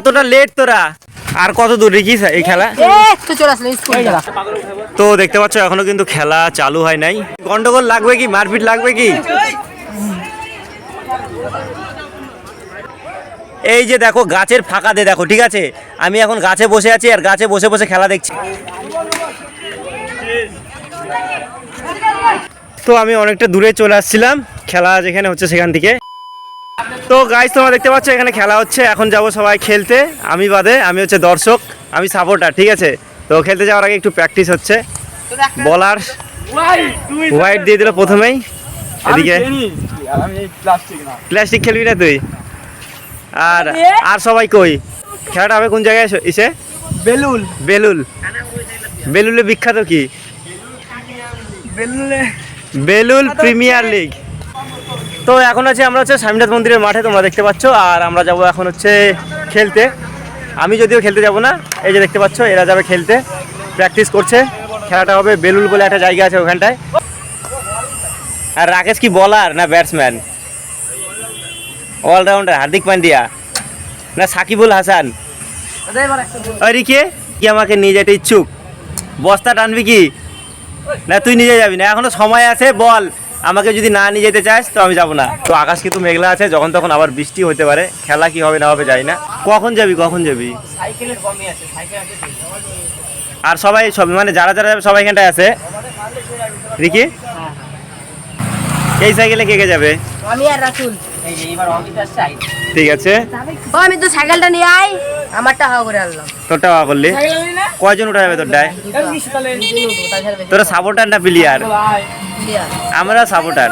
এতটা লেট তোরা। আর কত দূর রেখিস এই খেলা? তো দেখতে পাচ্ছ এখনও কিন্তু খেলা চালু হয় নাই। গন্ডগোল লাগবে কি? মারপিট লাগবে কি? এই যে দেখো গাছের ফাঁকা দে দেখো ঠিক আছে? আমি এখন গাছে বসে আছি আর গাছে বসে বসে খেলা দেখছি। তো আমি অনেকটা দূরে চলে আসছিলাম। খেলা যেখানে হচ্ছে সেখান থেকে। তো গাইজ তোমরা দেখতে পাচ্ছ এখানে খেলা হচ্ছে। এখন যাব সবাই খেলতে। আমি বাদে আমি হচ্ছে দর্শক আমি সাপোর্টার ঠিক আছে? তো খেলতে যাওয়ার আগে একটু প্র্যাকটিস হচ্ছে। বলার হোয়াইট দিয়ে দিল প্রথমেই। এদিকে। প্লাস্টিক খেলবি না তুই? আর আর সবাই কই? খেলাটা হবে কোন জায়গায় এসে- এসে? বেলুল। বেলুল। বেলুলে বিখ্যাত কি? বেলুল। Premier League. তো এখন আছে আমরা হচ্ছে স্বামীনাথ মন্দিরের মাঠে, তোমরা দেখতে পাচ্ছ। আর আমরা যাব এখন হচ্ছে খেলতে। আমি যদিও খেলতে যাব না, এই যে দেখতে পাচ্ছ, এরা যাবে খেলতে। প্র্যাকটিস করছে। খেলাটা হবে বেলুল বলে একটা জায়গা আছে ওখানটায়। আর রাকেশ কি বলার না ব্যাটসম্যান অলরাউন্ডার হার্দিক পান্ডিয়া। না সাকিবুল হাসান? কে কি আমাকে নিয়ে যেতে ইচ্ছুক। বস্তা টানবি কি? না তুই নিজে যাবি না, এখনও সময় আছে, বল। আমাকে যদি না নিয়ে যেতে চাস তো আমি যাব না। তো আকাশ কিন্তু মেঘলা আছে যখন তখন আবার বৃষ্টি হতে পারে। খেলা কি হবে না হবে যাই না। কখন যাবি কখন যাবি? সাইকেলের কমই আছে সাইকেল আছে আর সবাই সব মানে যারা যারা যাবে সবাই এখানটায় আছে? রিকি? এই সাইকেলে কে কে যাবে? আমি আর রাতুল। এই যে এবার অমিত আসছে আই ঠিক আছে। ও আমি তো সাইকেলটা নিয়ে আই আমারটা হাওয়া করে আনলাম। তোরটা ওয়া করলি? কয়জন উঠা যাবে তোরটায় তোরা সাপোর্টার না প্লেয়ার আমরা সাপোর্টার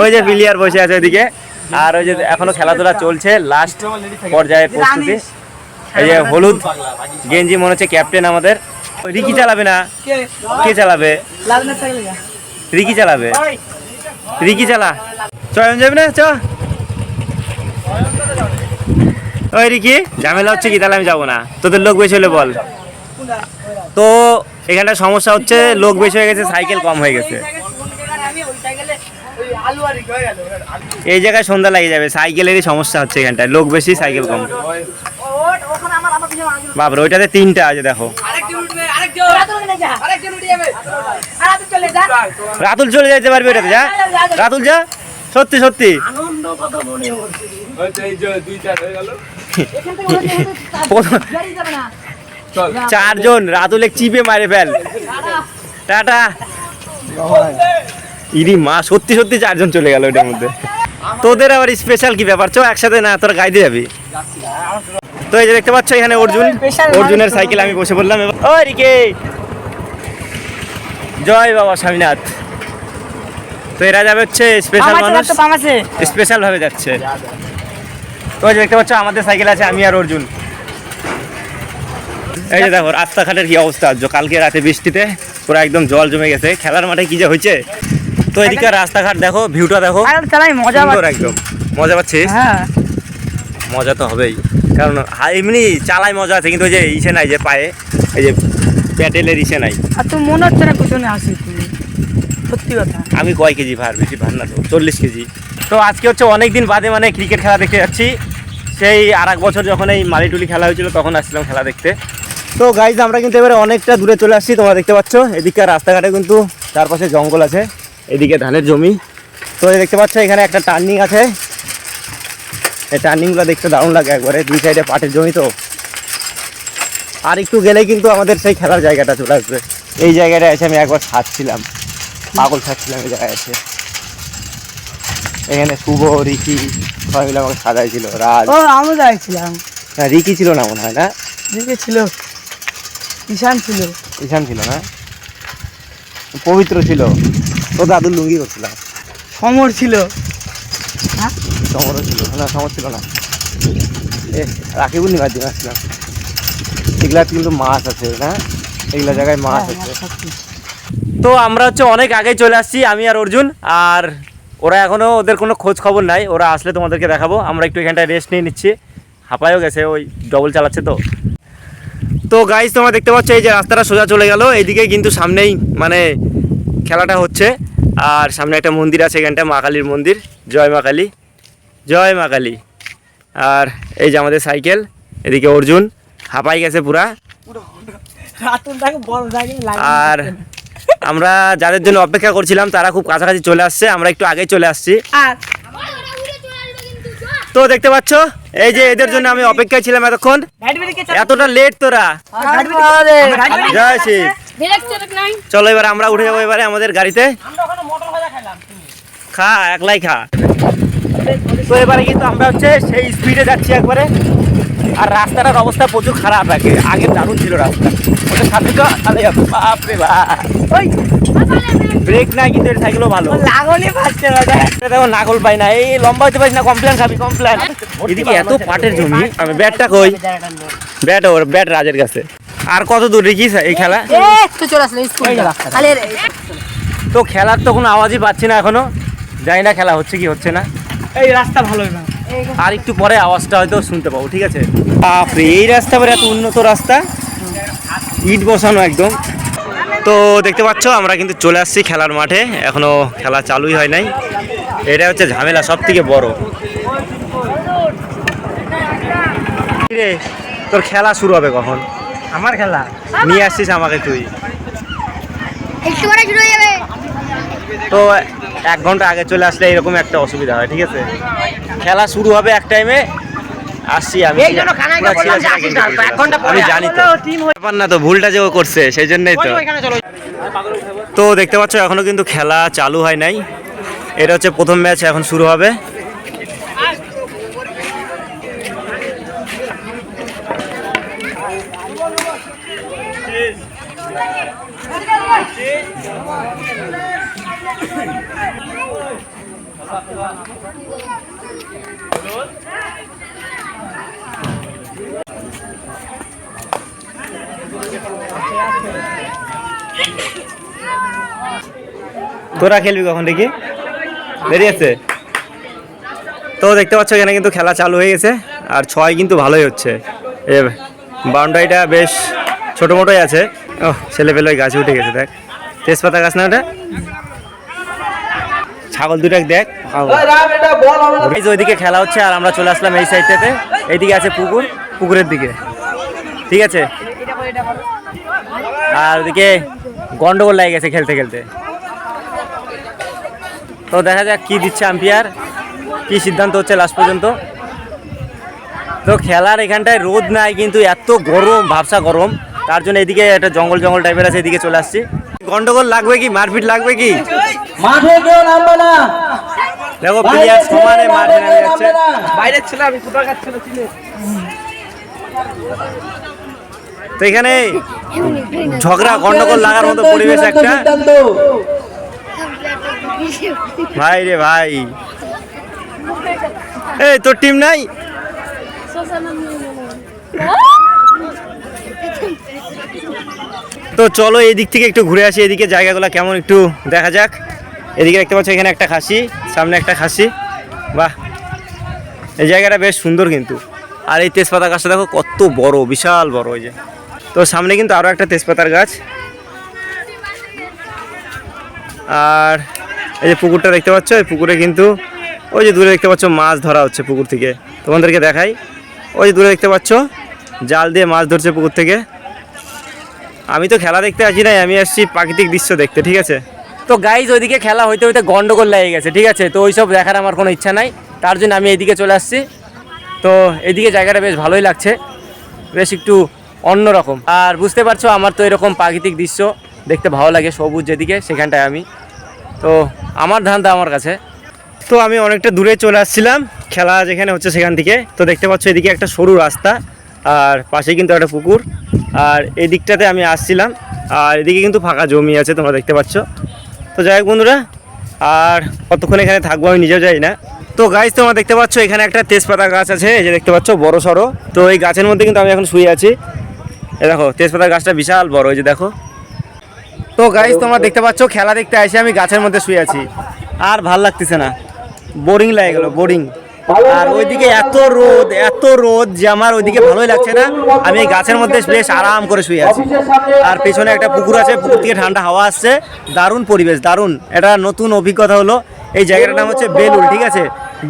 ওই যে প্লেয়ার বসে আছে ওইদিকে। আর ওই যে এখনও খেলাধুলা চলছে লাস্ট পর্যায়ে প্রস্তুতি। এই যে হলুদ, গেঞ্জি, মনে হচ্ছে ক্যাপ্টেন আমাদের। রিকি চালাবে না? কে চালাবে? রিকি চালাবে। রিকি চালা। চয়ন যাবে না, চ। ওই রিকি, ঝামেলা হচ্ছে কি? তাহলে আমি যাব না। তোদের লোক বেশি হলে বল। তো এখানটা সমস্যা হচ্ছে লোক বেশি হয়ে গেছে সাইকেল কম হয়ে গেছে। এই জায়গায় সন্ধ্যা লাগে যাবে সাইকেলেরই সমস্যা হচ্ছে এখানটায় লোক বেশি সাইকেল কম। বাবরে ওইটাতে তিনটা আছে দেখো। রাতুল চলে যেতে পারবে ওটাতে যা। রাতুল যা। সত্যি সত্যি। প্রথম- চারজন রাতুলে চিপে মারে ফেল। টাটা। ইরি মা সত্যি সত্যি চারজন চলে গেল ওটার মধ্যে। তোদের আবার স্পেশাল কি ব্যাপার? চো একসাথে না তোরা গাইতে যাবি। তো এই যে দেখতে পাচ্ছ এখানে অর্জুন। অর্জুনের সাইকেল আমি বসে বললাম এবার। ওই রিকে! জয় বাবা স্বামীনাথ। তো এরা যাবে হচ্ছে স্পেশাল মানুষ। স্পেশাল ভাবে যাচ্ছে। তো এই যে দেখতে পাচ্ছ আমাদের সাইকেল আছে আমি আর অর্জুন। এই যে দেখো রাস্তাঘাটের কি অবস্থা? কালকে রাতে বৃষ্টিতে পুরো একদম জল জমে গেছে। খেলার মাঠে কি যে হয়েছে? তো এদিকে রাস্তাঘাট দেখো ভিউটা দেখো। চালাই মজা একদম। মজা পাচ্ছিস? হ্যাঁ। মজা তো হবেই। কারণ এমনি চালাই মজা আছে কিন্তু ওই যে ইসে নাই যে পায়ে। এই যে প্যাটেলের ইসে নাই। আর তো মনে হচ্ছে না পিছনে আসি তুমি? সত্যি কথা। আমি কয় কেজি ভার? বেশি ভার না তো চল্লিশ কেজি। তো আজকে হচ্ছে অনেক দিন বাদে মানে ক্রিকেট খেলা দেখতে যাচ্ছি। সেই আর এক বছর যখন এই মালিটুলি খেলা হয়েছিল তখন আসছিলাম খেলা দেখতে। তো গাইজ আমরা কিন্তু এবারে অনেকটা দূরে চলে আসছি তোমরা দেখতে পাচ্ছ। এদিককার রাস্তাঘাটে কিন্তু চারপাশে জঙ্গল আছে এদিকে ধানের জমি। তো এই দেখতে পাচ্ছ এখানে একটা টার্নিং আছে। এই টার্নিংগুলো দেখতে দারুণ লাগে একবারে দুই সাইডে পাটের জমি তো। আর একটু গেলে কিন্তু আমাদের সেই খেলার জায়গাটা চলে আসবে। এই জায়গাটা এসে আমি একবার ছাড়ছিলাম পাগল ছাড়ছিলাম এই জায়গায় এসে। এখানে শুভ রিকি সবাই মিলে আমাকে সাজাইছিল রাজ। ও আমিও যাইছিলাম। না রিকি ছিল না মনে হয় না? রিকি ছিল। ঈশান ছিল। ঈশান ছিল না? পবিত্র ছিল। তো দাদুর লুঙ্গি করছিলাম সমর ছিল। সমরও ছিল। না সমর ছিল না। এ রাখিবুল নিবার দিন আসলাম এগুলা কিন্তু মাছ আছে না? এগুলা জায়গায় মাছ আছে। তো আমরা হচ্ছে অনেক আগে চলে আসছি আমি আর অর্জুন। আর ওরা এখনও ওদের কোনো খোঁজ খবর নাই। ওরা আসলে তোমাদেরকে দেখাবো। আমরা একটু এখানটায় রেস্ট নিয়ে নিচ্ছি। হাঁপায়ও গেছে ওই ডবল চালাচ্ছে তো। তো গাইজ তোমরা দেখতে পাচ্ছ এই যে রাস্তাটা সোজা চলে গেল। এইদিকে কিন্তু সামনেই মানে খেলাটা হচ্ছে। আর সামনে একটা মন্দির আছে এখানটা মা কালীর মন্দির। জয় মা কালী। জয় মা কালী। আর এই যে আমাদের সাইকেল এদিকে অর্জুন। হাঁপাই গেছে পুরা। আর আমরা যাদের জন্য অপেক্ষা করছিলাম তারা খুব কাছাকাছি চলে আসছে। আমরা একটু আগেই চলে আসছি। আর তো দেখতে পাচ্ছ? এই যে এদের জন্য আমি অপেক্ষায় ছিলাম এতক্ষণ। এতটা লেট তোরা। জয় নাই চলো এবার আমরা উঠে যাব এবারে আমাদের গাড়িতে। খা, একলাই খা। তো এবারে কিন্তু আমরা হচ্ছে সেই স্পিডে যাচ্ছি একবারে। আর রাস্তাটার অবস্থা প্রচুর খারাপ আগে আগে দারুণ ছিল রাস্তা। ওটা সাথে বাপরে বাপ। ব্রেক নাই কিন্তু এর সাইকেলও ভালো। পাচ্ছে না দেখ। দেখো নাগল পাই না। এই লম্বা হতে পারিস না কমপ্লেন খাবি কমপ্লেন এদিকে এত পাটের জমি আমি ব্যাটটা কই? ব্যাট ওর ব্যাট রাজের কাছে। আর কত দূর দেখিস এই খেলা? তো চলে আসলে স্কুল তো খেলার তো কোনো আওয়াজই পাচ্ছি না এখনও। জানি না খেলা হচ্ছে কি হচ্ছে না। এই রাস্তা ভালোই না। আর একটু পরে আওয়াজটা হয়তো শুনতে পাবো ঠিক আছে? বাপরে এই রাস্তা পরে এত উন্নত রাস্তা? ইট বসানো একদম। তো দেখতে পাচ্ছ আমরা কিন্তু চলে আসছি খেলার মাঠে। এখনও খেলা চালুই হয় নাই। এটা হচ্ছে ঝামেলা সব থেকে বড়। রে তোর খেলা শুরু হবে কখন? আমার খেলা? নিয়ে আসছিস আমাকে তুই। একটু পরে শুরু হয়ে যাবে। তো এক ঘণ্টা আগে চলে আসলে এরকম একটা অসুবিধা হয় ঠিক আছে? খেলা শুরু হবে এক টাইমে আসছি আমি। আমি জানি তো। ব্যাপার না তো ভুলটা যে ও করছে সেই জন্যই তো। তো দেখতে পাচ্ছ এখনও কিন্তু খেলা চালু হয় নাই। এটা হচ্ছে প্রথম ম্যাচ এখন শুরু হবে। তোরা খেলবি কখন দেখি? দেরি আছে? তো দেখতে পাচ্ছ এখানে কিন্তু খেলা চালু হয়ে গেছে, আর ছয় কিন্তু ভালোই হচ্ছে। এ, বাউন্ডারিটা বেশ ছোটো মোটোই আছে। ও ছেলে পেলে ওই গাছে উঠে গেছে, দেখ। তেজপাতা গাছ না ওটা? ছাগল দুটো দেখ। ওইদিকে খেলা হচ্ছে, আর আমরা চলে আসলাম এই সাইডটাতে এইদিকে আছে পুকুর, পুকুরের দিকে। ঠিক আছে? আর ওদিকে গন্ডগোল লেগে গেছে খেলতে খেলতে। তো দেখা যাক কি দিচ্ছে আম্পিয়ার কি সিদ্ধান্ত হচ্ছে লাস্ট পর্যন্ত। তো খেলার এখানটায় রোদ নাই কিন্তু এত গরম ভাবসা গরম। তার জন্য এদিকে একটা জঙ্গল জঙ্গল টাইপের আছে এদিকে চলে আসছি। গন্ডগোল লাগবে কি? মারপিট লাগবে কি? মাঠে কেউ নামবে না। দেখো প্লেয়ার সমানে মারপিট যাচ্ছে। বাইরে ছিল আমি ফুটবল খাচ্ছিল ছিল তো এখানে ঝগড়া, গন্ডগোল লাগার মতো পরিবেশ একটা। ভাই রে ভাই। এই, তোর টিম নাই? তো চলো এই দিক থেকে একটু ঘুরে আসি, এদিকে জায়গাগুলো কেমন একটু দেখা যাক। এদিকে দেখতে পাচ্ছ এখানে একটা খাসি, সামনে একটা খাসি। বাহ, এই জায়গাটা বেশ সুন্দর কিন্তু। আর এই তেজপাতা গাছটা দেখো কত বড়, বিশাল বড় ওই যে। তো সামনে কিন্তু আরও একটা তেজপাতার গাছ। আর এই যে পুকুরটা দেখতে পাচ্ছ, এই পুকুরে কিন্তু ওই যে দূরে দেখতে পাচ্ছ মাছ ধরা হচ্ছে পুকুর থেকে। তোমাদেরকে দেখাই, ওই যে দূরে দেখতে পাচ্ছ, জাল দিয়ে মাছ ধরছে পুকুর থেকে। আমি তো খেলা দেখতে আসি নাই, আমি আসছি প্রাকৃতিক দৃশ্য দেখতে, ঠিক আছে? তো গাইজ ওইদিকে খেলা হইতে হইতে গন্ডগোল লেগে গেছে, ঠিক আছে? তো ওইসব দেখার আমার কোনো ইচ্ছা নাই, তার জন্য আমি এইদিকে চলে আসছি। তো এদিকে জায়গাটা বেশ ভালোই লাগছে, বেশ একটু অন্যরকম। আর বুঝতে পারছ, আমার তো এরকম প্রাকৃতিক দৃশ্য দেখতে ভালো লাগে সবুজ যেদিকে, সেখানটায় আমি। তো আমার ধান্দা আমার কাছে। তো আমি অনেকটা দূরে চলে আসছিলাম, খেলা যেখানে হচ্ছে সেখান থেকে। তো দেখতে পাচ্ছ এদিকে একটা সরু রাস্তা, আর পাশে কিন্তু একটা পুকুর। আর এই দিকটাতে আমি আসছিলাম, আর এদিকে কিন্তু ফাঁকা জমি আছে, তোমরা দেখতে পাচ্ছ। তো যাই হোক বন্ধুরা, আর কতক্ষণ এখানে থাকব আমি নিজেও যাই না। তো গাছ তোমরা দেখতে পাচ্ছ এখানে একটা তেজপাতা গাছ আছে যে দেখতে পাচ্ছ বড় সড়ো। তো এই গাছের মধ্যে কিন্তু আমি এখন শুয়ে আছি। এ দেখো, তেজপাতার গাছটা বিশাল বড় ওই যে দেখো। তো গাইজ তোমরা দেখতে পাচ্ছ, খেলা দেখতে আসি আমি গাছের মধ্যে শুয়ে আছি। আর ভালো লাগতেছে না। বোরিং লাগে গেল বোরিং আর ওইদিকে এত রোদ এত রোদ যে আমার ওইদিকে ভালোই লাগছে না। আমি এই গাছের মধ্যে বেশ আরাম করে শুয়ে আছি। আর পেছনে একটা পুকুর আছে, পুকুর থেকে ঠান্ডা হাওয়া আসছে। দারুণ পরিবেশ, দারুণ। এটা নতুন অভিজ্ঞতা হলো। এই জায়গাটার নাম হচ্ছে বেলুল ঠিক আছে?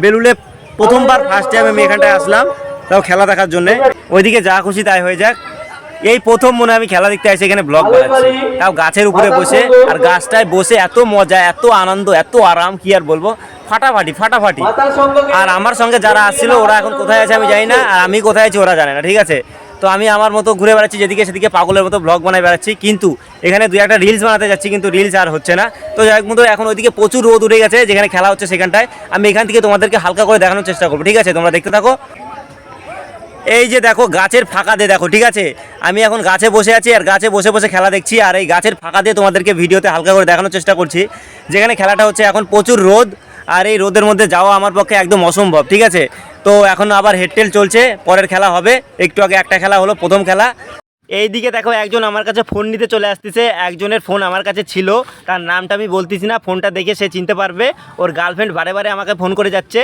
বেলুলে প্রথমবার ফার্স্ট টাইম আমি এখানটায় আসলাম, তাও খেলা দেখার জন্যে। ওইদিকে যা খুশি তাই হয়ে যাক। এই প্রথম মনে আমি খেলা দেখতে আসি এখানে ব্লগ বানাচ্ছি। তাও গাছের উপরে বসে আর গাছটায় বসে এত মজা এত আনন্দ এত আরাম কি আর বলব? ফাটাফাটি ফাটাফাটি। আর আমার সঙ্গে যারা আসছিল ওরা এখন কোথায় আছে আমি জানি না আর আমি কোথায় আছি ওরা জানে না ঠিক আছে? তো আমি আমার মতো ঘুরে বেড়াচ্ছি যেদিকে সেদিকে পাগলের মতো ব্লগ বানাই বেড়াচ্ছি। কিন্তু এখানে দুই একটা রিলস বানাতে যাচ্ছি কিন্তু রিলস আর হচ্ছে না। তো যাই হোক মতো এখন ওইদিকে প্রচুর রোদ উঠে গেছে যেখানে খেলা হচ্ছে সেখানটায়। আমি এখান থেকে তোমাদেরকে হালকা করে দেখানোর চেষ্টা করব ঠিক আছে? তোমরা দেখতে থাকো। এই যে দেখো, গাছের ফাঁকা দিয়ে দেখো, ঠিক আছে? আমি এখন গাছে বসে আছি আর গাছে বসে বসে খেলা দেখছি আর এই গাছের ফাঁকা দিয়ে তোমাদেরকে ভিডিওতে হালকা করে দেখানোর চেষ্টা করছি। যেখানে খেলাটা হচ্ছে এখন প্রচুর রোদ আর এই রোদের মধ্যে যাওয়া আমার পক্ষে একদম অসম্ভব, ঠিক আছে? তো এখন আবার হেডটেল চলছে, পরের খেলা হবে। একটু আগে একটা খেলা হলো, প্রথম খেলা। এইদিকে দেখো একজন আমার কাছে ফোন নিতে চলে আসতেছে, একজনের ফোন আমার কাছে ছিল, তার নামটা আমি বলতেছি না ফোনটা দেখে সে চিনতে পারবে। ওর গার্লফ্রেন্ড বারে বারে আমাকে ফোন করে যাচ্ছে।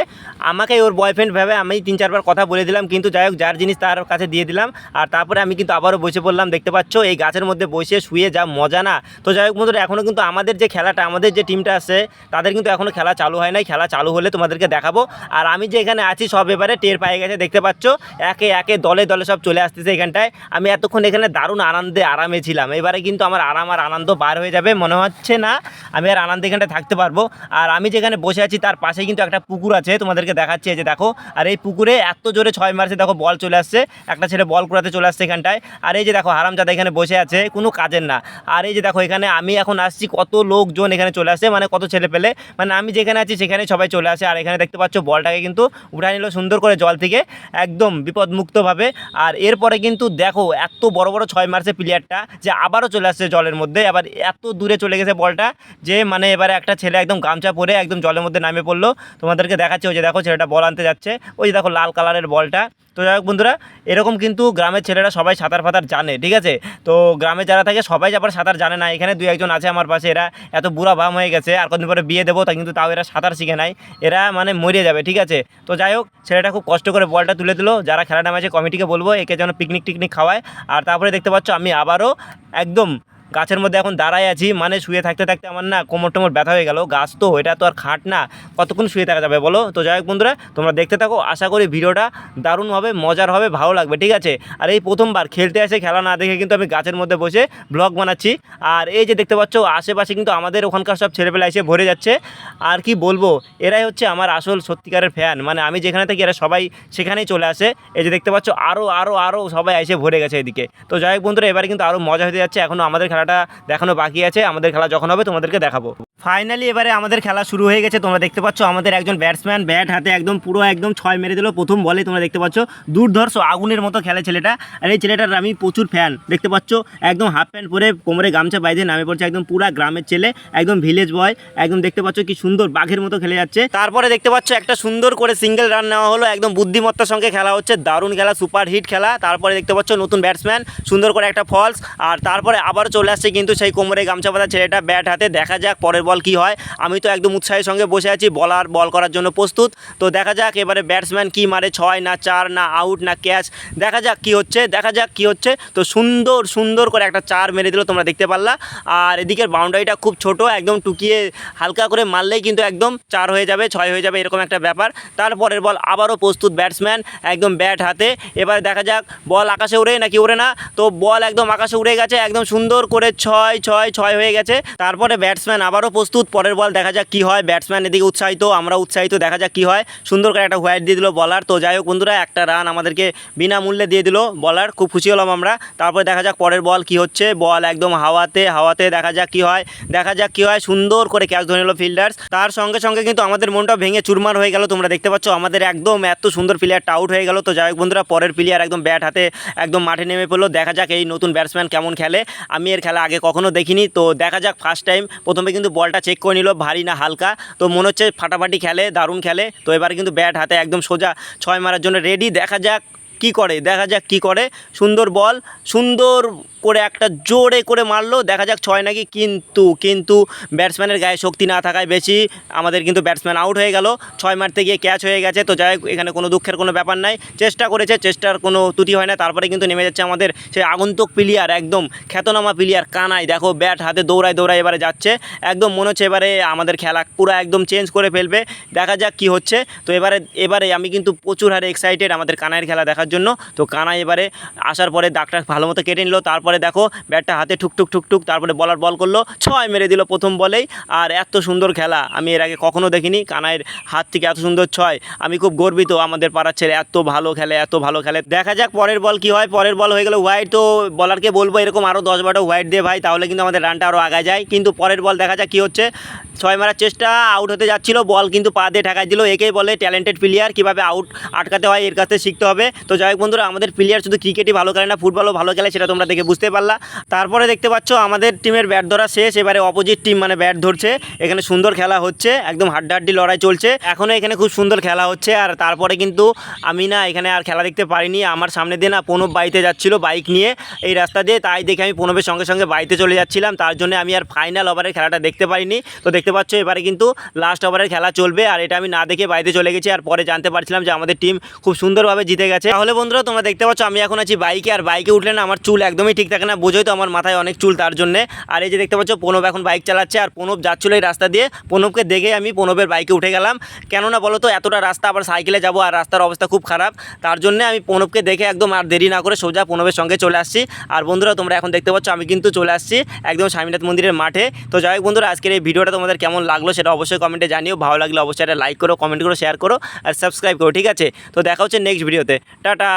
আমাকে ওর বয়ফ্রেন্ড ভেবে আমি তিন চারবার কথা বলে দিলাম, কিন্তু যাই হোক, যার জিনিস তার কাছে দিয়ে দিলাম, আর তারপরে আমি কিন্তু আবারও বসে পড়লাম, দেখতে পাচ্ছ, এই গাছের মধ্যে বসে শুয়ে যা মজা না। তো যাই হোক বন্ধুরা এখনও কিন্তু আমাদের যে খেলাটা, আমাদের যে টিমটা আছে, তাদের কিন্তু এখনও খেলা চালু হয় নাই। খেলা চালু হলে তোমাদেরকে দেখাবো। আর আমি যে এখানে আছি, সব এবারে টের পায়ে গেছে, দেখতে পাচ্ছ, একে একে দলে দলে সব চলে আসতেছে এখানটায়। আমি এতক্ষণ এখানে দারুণ আনন্দে আরামে ছিলাম। এবারে কিন্তু আমার আরাম আর আনন্দ বার হয়ে যাবে, মনে হচ্ছে না। আমি আর আনন্দে এখানটায় থাকতে পারব। আর আমি যেখানে বসে আছি, তার পাশে কিন্তু একটা পুকুর আছে। তোমাদেরকে দেখাচ্ছি, এই যে দেখো। আর এই পুকুরে এত জোরে ছয় মারছে, দেখো, বল চলে আসছে। একটা ছেলে বল কুড়াতে চলে আসছে এখানটায়। আর এই যে দেখো, হারামজাদা এখানে বসে আছে, কোনো কাজের না। আর এই যে দেখো, এখানে আমি এখন আসছি, কত লোকজন এখানে চলে আসে মানে কত ছেলে পেলে। মানে আমি যেখানে আছি সেখানে সবাই চলে আসে। আর এখানে দেখতে পাচ্ছ, বলটাকে কিন্তু উঠায় নিল সুন্দর করে জল থেকে, একদম বিপদমুক্তভাবে। আর এরপরে কিন্তু দেখো, এত বড় বড় ছয় মারছে প্লেয়ারটা যে আবারও চলে আসছে জলের মধ্যে। আবার এত দূরে চলে গেছে বলটা যে মানে এবারে একটা ছেলে একদম গামছা পরে একদম জলের মধ্যে নামে পড়ল। তোমাদেরকে দেখাচ্ছে ওই যে দেখো ছেলেটা বল আনতে যাচ্ছে। ওই যে দেখো লাল কালারের বলটা। তো যাই হোক বন্ধুরা, এরকম কিন্তু গ্রামের ছেলেরা সবাই সাঁতার ফাতার জানে, ঠিক আছে? তো গ্রামে যারা থাকে সবাই আবার সাঁতার জানে না। এখানে দুই একজন আছে আমার পাশে, এরা এত বুড়া বাম হয়ে গেছে, আর কদিন পরে বিয়ে দেবো, তা কিন্তু তাও এরা সাঁতার শিখে নাই। এরা মানে মরে যাবে, ঠিক আছে? তো যাই হোক, ছেলেটা খুব কষ্ট করে বলটা তুলে দিল। যারা খেলাটা ম্যাচে কমিটিকে বলব, একে যেন পিকনিক টিকনিক খাওয়ায়। আর তারপরে দেখতে পাচ্ছ আমি আবারও একদম গাছের মধ্যে এখন দাঁড়ায় আছি মানে শুয়ে থাকতে থাকতে আমার না কোমর টোমর ব্যথা হয়ে গেল, গাছ তো, এটা তো আর খাট না, কতক্ষণ শুয়ে থাকা যাবে বলো? তো যাই হোক বন্ধুরা, তোমরা দেখতে থাকো, আশা করি ভিডিওটা দারুণ হবে, মজার হবে, ভালো লাগবে, ঠিক আছে? আর এই প্রথমবার খেলতে এসে খেলা না দেখে কিন্তু আমি গাছের মধ্যে বসে ব্লগ বানাচ্ছি। আর এই যে দেখতে পাচ্ছ, আশেপাশে কিন্তু আমাদের ওখানকার সব ছেলেপেলা এসে ভরে যাচ্ছে। আর কি বলব, এরাই হচ্ছে আমার আসল সত্যিকারের ফ্যান মানে আমি যেখানে থাকি এরা সবাই সেখানেই চলে আসে। এই যে দেখতে পাচ্ছ আরও আরও আরও সবাই এসে ভরে গেছে এদিকে। তো যাই হোক বন্ধুরা, এবারে কিন্তু আরও মজা হতে যাচ্ছে এখনও আমাদের খেলাটা দেখানো বাকি আছে। আমাদের খেলা যখন হবে তোমাদেরকে দেখাবো। ফাইনালি এবারে আমাদের খেলা শুরু হয়ে গেছে। তোমরা দেখতে পাচ্ছ, আমাদের একজন ব্যাটসম্যান ব্যাট হাতে একদম পুরো একদম ছয় মেরে দিল। প্রথম বলে তোমরা দেখতে পাচ্ছ। দুর্ধর্ষ আগুনের মতো খেলে ছেলেটা। আর এই ছেলেটার আমি প্রচুর ফ্যান দেখতে পাচ্ছ, একদম হাফ প্যান্ট পরে কোমরে গামছা বাইরে নামে পড়ছে একদম পুরা গ্রামের ছেলে, একদম ভিলেজ বয় একদম দেখতে পাচ্ছ কি সুন্দর বাঘের মতো খেলে যাচ্ছে। তারপরে দেখতে পাচ্ছ, একটা সুন্দর করে সিঙ্গেল রান নেওয়া হলো। একদম বুদ্ধিমত্তার সঙ্গে খেলা হচ্ছে। দারুণ খেলা সুপার হিট খেলা। তারপরে দেখতে পাচ্ছ, নতুন ব্যাটসম্যান সুন্দর করে একটা ফলস আর তারপরে আবার চলে আসছে কিন্তু সেই কোমরে গামছা পাতা ছেলেটা। ব্যাট হাতে দেখা যাক, পরের বল কি হয়? আমি তো একদম উৎসাহের সঙ্গে বসে আছি, বলার, বল করার জন্য প্রস্তুত। তো দেখা যাক এবারে ব্যাটসম্যান কি মারে, ছয় না চার, না আউট না ক্যাচ দেখা যাক কি হচ্ছে, দেখা যাক কি হচ্ছে। তো সুন্দর সুন্দর করে একটা চার মেরে দিল তোমরা দেখতে পারলা। আর এদিকের বাউন্ডারিটা খুব ছোট, একদম টুকিয়ে হালকা করে মারলেই কিন্তু একদম চার হয়ে যাবে, ছয় হয়ে যাবে, এরকম একটা ব্যাপার। তারপরের বল আবারও প্রস্তুত ব্যাটসম্যান একদম ব্যাট হাতে। এবারে দেখা যাক, বল আকাশে উড়ে নাকি উড়ে না? তো বল একদম আকাশে উড়ে গেছে, একদম সুন্দর করে ছয় ছয় ছয় হয়ে গেছে। তারপরে ব্যাটসম্যান আবারও প্রস্তুত, পরের বল দেখা যাক কি হয়। ব্যাটসম্যান এদিকে উৎসাহিত, আমরা উৎসাহিত, দেখা যাক কি হয়। সুন্দর করে একটা হোয়াইট দিয়ে দিল বলার তো যাই হোক বন্ধুরা, একটা রান আমাদেরকে বিনামূল্যে দিয়ে দিল বলার খুব খুশি হলাম আমরা। তারপরে দেখা যাক পরের বল কি হচ্ছে। বল একদম হাওয়াতে হাওয়াতে দেখা যাক কি হয়। দেখা যাক কি হয়। সুন্দর করে ক্যাচ ধরে নিল ফিল্ডার্স তার সঙ্গে সঙ্গে কিন্তু আমাদের মনটা ভেঙে চুরমার হয়ে গেল। তোমরা দেখতে পাচ্ছ, আমাদের একদম এত সুন্দর প্লেয়ারটা আউট হয়ে গেল। তো যাই হোক বন্ধুরা, পরের প্লেয়ার একদম ব্যাট হাতে একদম মাঠে নেমে পড়ল। দেখা যাক এই নতুন ব্যাটসম্যান কেমন খেলে। আমি এর খেলা আগে কখনো দেখিনি। তো দেখা যাক ফার্স্ট টাইম প্রথমে কিন্তু বলটা চেক করে নিল, ভারী না হালকা। তো মনে হচ্ছে ফাটাফাটি খেলে, দারুণ খেলে। তো এবার কিন্তু ব্যাট হাতে একদম সোজা ছয় মারার জন্য রেডি দেখা যাক কি করে, দেখা যাক কি করে। সুন্দর বল সুন্দর করে একটা জোরে করে মারলো। দেখা যাক ছয় নাকি কিন্তু কিন্তু ব্যাটসম্যানের গায়ে শক্তি না থাকায় বেশি আমাদের কিন্তু ব্যাটসম্যান আউট হয়ে গেল। ছয় মারতে গিয়ে ক্যাচ হয়ে গেছে। তো যাই এখানে কোনো দুঃখের কোনো ব্যাপার নাই। চেষ্টা করেছে, চেষ্টার কোনো ত্রুটি হয় না। তারপরে কিন্তু নেমে যাচ্ছে আমাদের সেই আগন্তুক প্লেয়ার একদম খ্যাতনামা প্লেয়ার কানাই। দেখো ব্যাট হাতে দৌড়ায় দৌড়ায় এবারে যাচ্ছে। একদম মনে হচ্ছে এবারে আমাদের খেলা পুরো একদম চেঞ্জ করে ফেলবে। দেখা যাক কি হচ্ছে। তো এবারে এবারে আমি কিন্তু প্রচুর হারে এক্সাইটেড আমাদের কানাইয়ের খেলা দেখার জন্য। তো কানাই এবারে আসার পরে দাগটা ভালো মতো কেটে নিল। তারপরে দেখো ব্যাটটা হাতে ঠুকঠুক ঠুকঠুক তারপরে বলার বল করল, ছয় মেরে দিল প্রথম বলেই। আর এত সুন্দর খেলা, আমি এর আগে কখনো দেখিনি। কানাইয়ের হাত থেকে এত সুন্দর ছয়, আমি খুব গর্বিত আমাদের পাড়ার ছেলে, এত ভালো খেলে, এত ভালো খেলে। দেখা যাক পরের বল কি হয়, পরের বল হয়ে গেল হোয়াইট তো বলারকে বলব এরকম আরও দশ বারোটা হোয়াইট দিয়ে ভাই, তাহলে কিন্তু আমাদের রানটা আরও আগায় যায়। কিন্তু পরের বল দেখা যাক কী হচ্ছে। ছয় মারার চেষ্টা আউট হতে যাচ্ছিল বল কিন্তু পা দিয়ে ঠেকাই দিল। একেই বলে ট্যালেন্টেড প্লেয়ার কীভাবে আউট আটকাতে হয়, এর কাছে শিখতে হবে। তো যাই হোক বন্ধুরা, আমাদের প্লেয়ার শুধু ক্রিকেটই ভালো খেলে না ফুটবলও ভালো খেলে, সেটা তোমরা দেখে বুঝতে পারলা। তারপরে দেখতে পাচ্ছ আমাদের টিমের ব্যাট ধরা শেষ। এবারে অপোজিট টিম মানে ব্যাট ধরছে। এখানে সুন্দর খেলা হচ্ছে। একদম হাড্ডাহাড্ডি লড়াই চলছে। এখনও এখানে খুব সুন্দর খেলা হচ্ছে। আর তারপরে কিন্তু আমি না এখানে আর খেলা দেখতে পারিনি। আমার সামনে দিয়ে না প্রণব বাইতে যাচ্ছিল বাইক নিয়ে এই রাস্তা দিয়ে। তাই দেখে আমি প্রণবের সঙ্গে সঙ্গে বাইতে চলে যাচ্ছিলাম। তার জন্য আমি আর ফাইনাল ওভারের খেলাটা দেখতে পারিনি। তো দেখতে পাচ্ছ এবারে কিন্তু লাস্ট ওভারের খেলা চলবে। আর এটা আমি না দেখে বাইতে চলে গেছি। আর পরে জানতে পারছিলাম যে আমাদের টিম খুব সুন্দরভাবে জিতে গেছে। তাহলে বন্ধুরা তোমরা দেখতে পাচ্ছ আমি এখন আছি বাইকে আর বাইকে উঠলে না আমার চুল একদমই ঠিক থাকে না, বোঝোই তো আমার মাথায় অনেক চুল তার জন্য। আর এই যে দেখতে পাচ্ছ, প্রণব এখন বাইক চালাচ্ছে, আর প্রণব যাচ্ছিল এই রাস্তা দিয়ে। প্রণবকে দেখে আমি প্রণবের বাইকে উঠে গেলাম। কেননা বলো তো, এতটা রাস্তা আবার সাইকেলে যাব, আর রাস্তার অবস্থা খুব খারাপ। তার জন্য আমি প্রণবকে দেখে একদম আর দেরি না করে সোজা প্রণবের সঙ্গে চলে আসছি। আর বন্ধুরা, তোমরা এখন দেখতে পাচ্ছ, আমি কিন্তু চলে আসছি একদম স্বামীনাথ মন্দিরের মাঠে। তো যাই হোক বন্ধুরা, আজকের এই ভিডিওটা তোমাদের কেমন লাগল সেটা অবশ্যই কমেন্টে জানিও। ভালো লাগলে অবশ্যই একটা লাইক করো কমেন্ট করো শেয়ার করো, আর সাবস্ক্রাইব করো, ঠিক আছে? তো দেখা হচ্ছে নেক্সট ভিডিওতে টাটা!